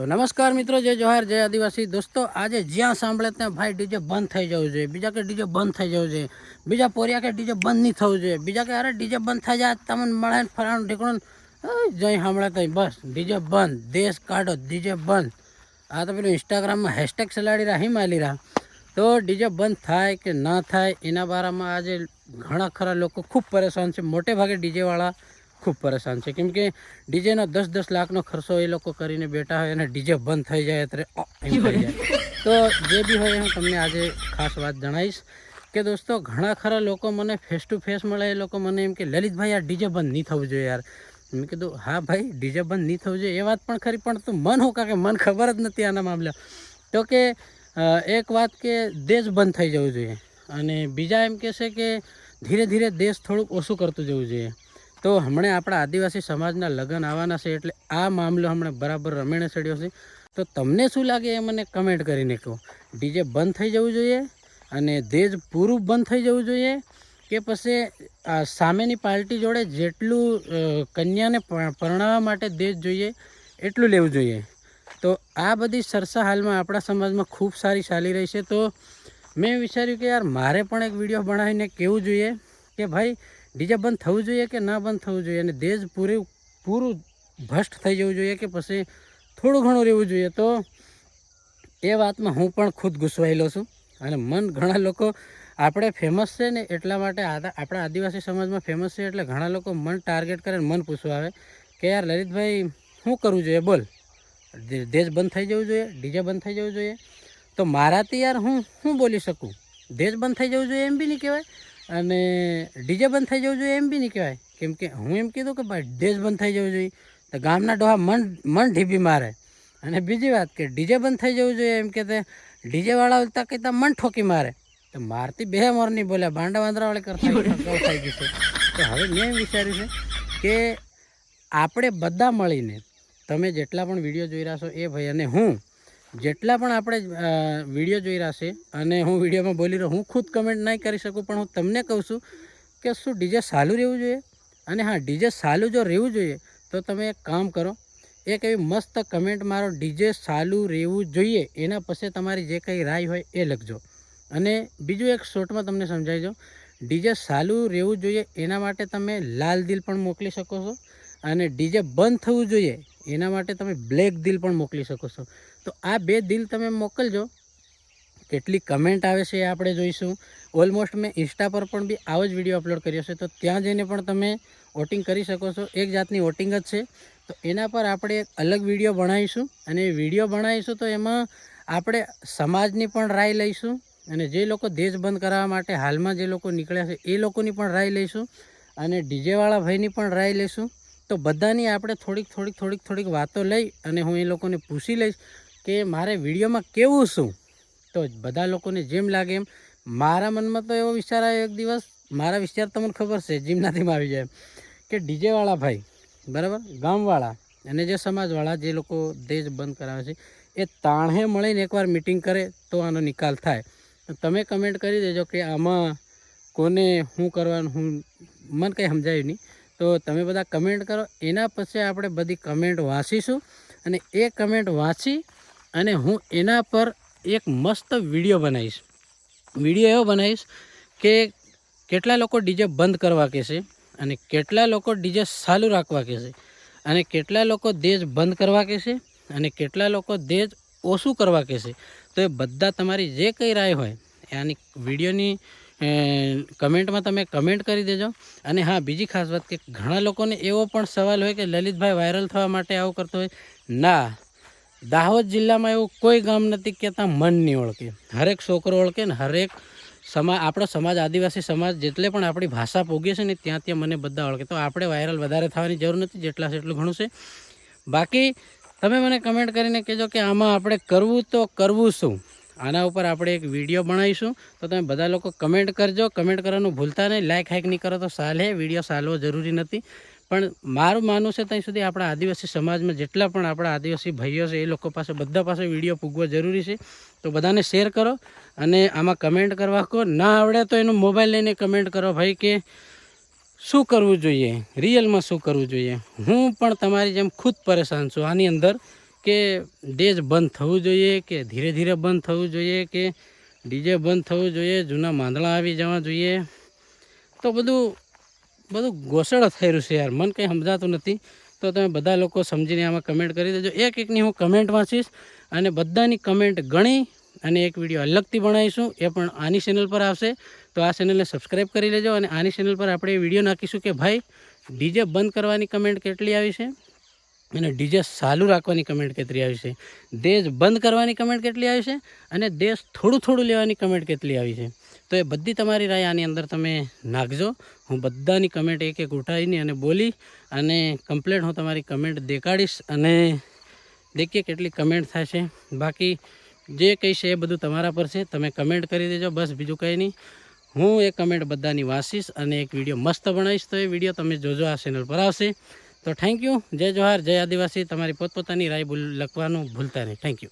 તો નમસ્કાર મિત્રો, જય જોહાર, જય આદિવાસી. દોસ્તો, આજે જ્યાં સાંભળે ત્યાં ભાઈ ડીજે બંધ થઈ જવું જોઈએ. બીજા કે ડીજે બંધ થઈ જવું જોઈએ. બીજા પોરિયા કે ડીજે બંધ નહીં થવું જોઈએ. બીજા કે અરે ડીજે બંધ થઈ જાય તમને મળે ને ફલાણું ઢીકણું જય સાંભળે ત્યાં બસ. ડીજે બંધ. દેશ કાઢો, ડીજે બંધ. આ તો પેલું ઇન્સ્ટાગ્રામમાં હેશટેગ ચલાડી રહ્યા હિમાલી રહ્યા. તો ડીજે બંધ થાય કે ના થાય, એના બારામાં આજે ઘણા ખરા લોકો ખૂબ પરેશાન છે. મોટે ભાગે ડીજેવાળા ખૂબ પરેશાન છે. કેમ કે ડીજેનો દસ દસ લાખનો ખર્ચો એ લોકો કરીને બેઠા હોય અને ડીજે બંધ થઈ જાય ત્યારે થઈ જાય. તો જે બી હોય હું તમને આજે ખાસ વાત જણાવીશ કે દોસ્તો, ઘણા ખરા લોકો મને ફેસ ટુ ફેસ મળે, એ લોકો મને એમ કે, લલિતભાઈ, આ ડીજે બંધ નહીં થવું જોઈએ યાર. મેં કીધું, હા ભાઈ, ડીજે બંધ નહીં થવું જોઈએ. એ વાત પણ ખરી, પણ તું મન હોકા કે મન ખબર જ નથી આના મામલે. તો કે એક વાત કે દેશ બંધ થઈ જવું જોઈએ. અને બીજા એમ કહેશે કે, ધીરે ધીરે દેશ થોડુંક ઓછું કરતું જવું જોઈએ. તો હમણાં આપણા આદિવાસી સમાજના લગ્ન આવવાના છે એટલે આ મામલો હમણાં બરાબર રમેણે ચડ્યો છે. તો તમને શું લાગે એ મને કમેન્ટ કરીને કહો. ડીજે બંધ થઈ જવું જોઈએ અને દેજ પૂરું બંધ થઈ જવું જોઈએ કે પછી આ સામેની પાર્ટી જોડે જેટલું કન્યાને પરણાવવા માટે દેજ જોઈએ એટલું લેવું જોઈએ. તો આ બધી સરસા હાલમાં આપણા સમાજમાં ખૂબ સારી ચાલી રહી છે. તો મેં વિચાર્યું કે યાર મારે પણ એક વીડિયો બનાવીને કહેવું જોઈએ કે ભાઈ ડીજે બંધ થવું જોઈએ કે ના બંધ થવું જોઈએ? અને દેજ પૂરું પૂરું ભ્રષ્ટ થઈ જવું જોઈએ કે પછી થોડું ઘણું રહેવું જોઈએ? તો એ વાતમાં હું પણ ખુદ ગુસવાયેલો છું. અને મન ઘણા લોકો આપણે ફેમસ છે ને એટલા માટે આપણા આદિવાસી સમાજમાં ફેમસ છે એટલે ઘણા લોકો મન ટાર્ગેટ કરે મન પૂછવા આવે કે યાર લલિતભાઈ, શું કરવું જોઈએ? બોલ. દેશ બંધ થઈ જવું જોઈએ? ડીજે બંધ થઈ જવું જોઈએ? તો મારાથી યાર હું શું બોલી શકું? દેશ બંધ થઈ જવું જોઈએ એમ બી નહીં કહેવાય? અને ડીજે બંધ થઈ જવું જોઈએ એમ બી નહીં કહેવાય. કેમ કે હું એમ કીધું કે ભાઈ દેશ બંધ થઈ જવું જોઈએ. તો ગામના ડોહા મન મન ઢીબી મારે. અને બીજી વાત કે ડીજે બંધ થઈ જવું જોઈએ એમ કે તે ડીજેવાળા ઉલતા કહેતા મન ઠોકી મારે. તો મારતી બે મોર નહીં બોલ્યા બાંડા વાંદરાવાળી કરતા થઈ ગયું છે. તો હવે મેં એમ વિચાર્યું છે કે આપણે બધા મળીને તમે જેટલા પણ વીડિયો જોઈ રહ્યા છો એ ભાઈ અને હું જેટલા પણ આપણે વીડિયો જોઈ રહ્યા છે અને હું વિડીયોમાં બોલી રહ્યો, હું ખુદ કમેન્ટ નહીં કરી શકું, પણ હું તમને કહું છું કે શું ડીજે સારું રહેવું જોઈએ? અને હા, ડીજે સારું જો રહેવું જોઈએ, તો તમે એક કામ કરો, એક એવી મસ્ત કમેન્ટ મારો, ડીજે સારું રહેવું જોઈએ, એના પછી તમારી જે કંઈ રાય હોય એ લખજો. અને બીજું એક શોર્ટમાં તમને સમજાવી દઉં, ડીજે સારું રહેવું જોઈએ, એના માટે તમે લાલ દિલ પણ મોકલી શકો છો, અને ડીજે બંધ થવું જોઈએ, એના માટે તમે બ્લેક દિલ પણ મોકલી શકો છો. તો આ બે દિલ તમે મોકલજો. કેટલી કમેન્ટ આવે છે એ આપણે જોઈશું. ઓલમોસ્ટ મેં ઇન્સ્ટા પર પણ બી આવો જ વીડિયો અપલોડ કર્યો છે. તો ત્યાં જઈને પણ તમે વોટિંગ કરી શકો છો. એક જાતની વોટિંગ જ છે. તો એના પર આપણે એક અલગ વીડિયો બનાવીશું. અને એ વીડિયો બનાવીશું તો એમાં આપણે સમાજની પણ રાય લઈશું. અને જે લોકો દેશ બંધ કરાવવા માટે હાલમાં જે લોકો નીકળ્યા છે, એ લોકોની પણ રાય લઈશું. અને ડીજેવાળા ભાઈની પણ રાય લઈશું. તો બધાની આપણે થોડીક થોડીક થોડીક થોડીક વાતો લઈ અને હું એ લોકોને પૂછી લઈશ. કે મારે વિડીયોમાં કેવું શું? તો બધા લોકોને જેમ લાગે એમ. મારા મનમાં તો એવો વિચાર આવ્યો એક દિવસ. મારા વિચાર તમને ખબર છે, જીમનાથીમાં આવી જાય કે ડીજેવાળા ભાઈ, બરાબર? ગામવાળા અને જે સમાજવાળા જે લોકો દેશ બંધ કરાવે છે, એ તાણે મળીને એકવાર મિટિંગ કરે તો આનો નિકાલ થાય. તમે કમેન્ટ કરી દેજો કે આમાં કોને શું કરવાનું, હું, મને કંઈ સમજાયું નહીં. તો તમે બધા કમેન્ટ કરો. એના પછી આપણે બધી કમેન્ટ વાંચીશું અને એ કમેન્ટ વાંચી અને હું એના પર એક મસ્ત વીડિયો બનાવીશ. વીડિયો એવો બનાવીશ કે કેટલા લોકો ડીજે બંધ કરવા કહેશે અને કેટલા લોકો ડીજે ચાલુ રાખવા કહેશે અને કેટલા લોકો દેજ બંધ કરવા કહેશે અને કેટલા લોકો દેજ ઓછું કરવા કહેશે. તો એ બધા તમારી જે કંઈ રાય હોય એ આની વિડીયોની કમેન્ટમાં તમે કમેન્ટ કરી દેજો. અને હા, બીજી ખાસ વાત કે ઘણા લોકોને એવો પણ સવાલ હોય કે લલિતભાઈ વાયરલ થવા માટે આવું કરતો હોય. ના દાહોદ જિલ્લામાં એવું કોઈ ગામ નથી કે ત્યાં મન નહીં ઓળખે. હરેક છોકરો ઓળખે ને હરેક સમાજ આપણો સમાજ, આદિવાસી સમાજ જેટલે પણ આપણી ભાષા પોગી છે ને ત્યાં ત્યાં મને બધા ઓળખે. તો આપણે વાયરલ વધારે થવાની જરૂર નથી, જેટલા છે એટલું ઘણું છે. બાકી તમે મને કમેન્ટ કરીને કહેજો કે આમાં આપણે કરવું તો કરવું શું? આના ઉપર આપણે એક વીડિયો બનાવીશું. તો તમે બધા લોકો કમેન્ટ કરજો. કમેન્ટ કરવાનું ભૂલતા નહીં. લાઇક હાઇક નહીં કરો તો સાલે. વીડિયો સાલવો જરૂરી નથી. પણ મારું માનવું છે ત્યાં સુધી આપણા આદિવાસી સમાજમાં જેટલા પણ આપણા આદિવાસી ભાઈઓ છે, એ લોકો પાસે બધા પાસે વીડિયો પૂગવો જરૂરી છે. તો બધાને શેર કરો અને આમાં કમેન્ટ કરવા કહો ના આવડે તો એનો મોબાઈલ લઈને કમેન્ટ કરો ભાઈ કે શું કરવું જોઈએ? રિયલમાં શું કરવું જોઈએ? હું પણ તમારી જેમ ખુદ પરેશાન છું. આની અંદર કે ડેજ બંધ થવું જોઈએ, કે ધીરે ધીરે બંધ થવું જોઈએ, કે ડીજે બંધ થવું જોઈએ, જૂના માંદળા આવી જવા જોઈએ. તો બધું બધું ગોસળો થઈ રહ્યું છે યાર. મન કંઈ સમજાતું નથી. તો તમે બધા લોકો સમજીને આમાં કમેન્ટ કરી દેજો. એક એકની હું કમેન્ટ વાંચીશ અને બધાની કમેન્ટ ગણી અને એક વીડિયો અલગથી બનાવીશું. એ પણ આની ચેનલ પર આવશે. તો આ ચેનલને સબસ્ક્રાઈબ કરી લેજો અને આની ચેનલ પર આપણે વીડિયો નાખીશું કે ભાઈ ડીજે બંધ કરવાની કમેન્ટ કેટલી આવી છે અને ડીજે ચાલુ રાખવાની કમેન્ટ કેટલી આવી છે. દેશ બંધ કરવાની કમેન્ટ કેટલી આવી છે અને દેશ થોડું થોડું લેવાની કમેન્ટ કેટલી આવી છે. તો એ બધી તમારી રાય આની અંદર તમે નાખજો. હું બધાની કમેન્ટ એક એક ઉઠાવીને અને બોલી અને કમ્પ્લેટ હું તમારી કમેન્ટ દેખાડીશ અને દેખીએ કેટલી કમેન્ટ થશે. બાકી જે કંઈ છે એ બધું તમારા પર છે. તમે કમેન્ટ કરી દેજો, બસ બીજું કંઈ નહીં. હું એ કમેન્ટ બધાની વાંચીશ અને એક વીડિયો મસ્ત બનાવીશ. તો એ વીડિયો તમે જોજો, આ ચેનલ પર આવશે. તો થેન્ક યુ જય જોહાર જય આદિવાસી. તમારી પોતપોતાની રાય લખવાનું ભૂલતા નહીં. Thank you